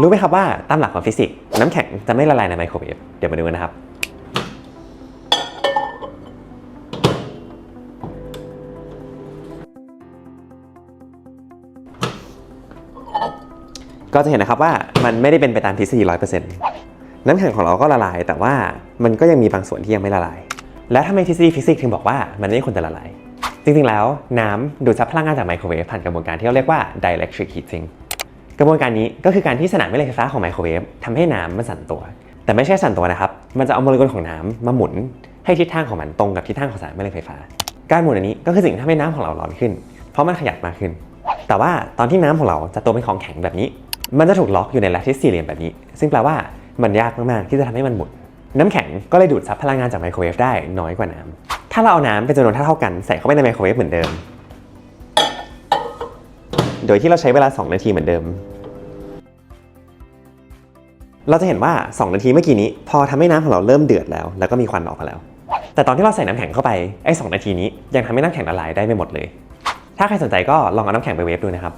รู้ไหมครับว่าตามหลักของฟิสิกส์น้ำแข็งจะไม่ละลายในไมโครเวฟเดี๋ยวมาดูกันนะครับ ก็จะเห็นนะครับว่ามันไม่ได้เป็นไปตามทฤษฎี100%น้ำแข็งของเราก็ละลาย แต่ว่ามันก็ยังมีบางส่วนที่ยังไม่ละลาย และทำไมทฤษฎีฟิสิกส์ถึงบอกว่ามันไม่ควรจะละลาย จริงๆแล้วน้ำดูดซับพลังงานจากไมโครเวฟผ่านกระบวนการที่เราเรียกว่า dielectric heating กระบวนการนี้ก็คือการที่สนามแม่เหล็กไฟฟ้าของไมโครเวฟทำให้น้ำมันสั่นตัว แต่ไม่ใช่สั่นตัวนะครับ มันจะเอาโมเลกุลของน้ำมาหมุน ให้ทิศทางของมันตรงกับทิศทางของสนามแม่เหล็กไฟฟ้า การหมุนอันนี้ก็คือสิ่งที่ทำให้น้ำของเราร้อนขึ้น เพราะมันขยับมากขึ้น แต่ว่าตอนที่น้ำของเราจะตัวเป็นของแข็งแบบนี้ มันจะถูกล็อกอยู่ในแลทิสสี่เหลี่ยมแบบนี้ ซึ่งแปลว่ามันยากมากๆที่จะทำให้มันหมุน น้ำแข็งก็เลยดูดซับพลังงานจากไมโครเวฟได้น้อยกว่าน้ำถ้าเราเอาน้ำเป็นจำนวนเท่าๆกันใส่เข้าไปในไมโครเวฟเหมือนเดิม โดยที่เราใช้เวลา 2 นาทีเหมือนเดิม เราจะเห็นว่า 2 นาทีเมื่อกี้นี้ พอทำให้น้ำของเราเริ่มเดือดแล้ว แล้วก็มีควันออกมาแล้ว แต่ตอนที่เราใส่น้ำแข็งเข้าไป ไอ้สนาทีนี้ยังทำให้น้ำแข็งละลายได้ไม่หมดเลย ถ้าใครสนใจก็ลองเอาน้ำแข็งไปเวฟดูนะครับ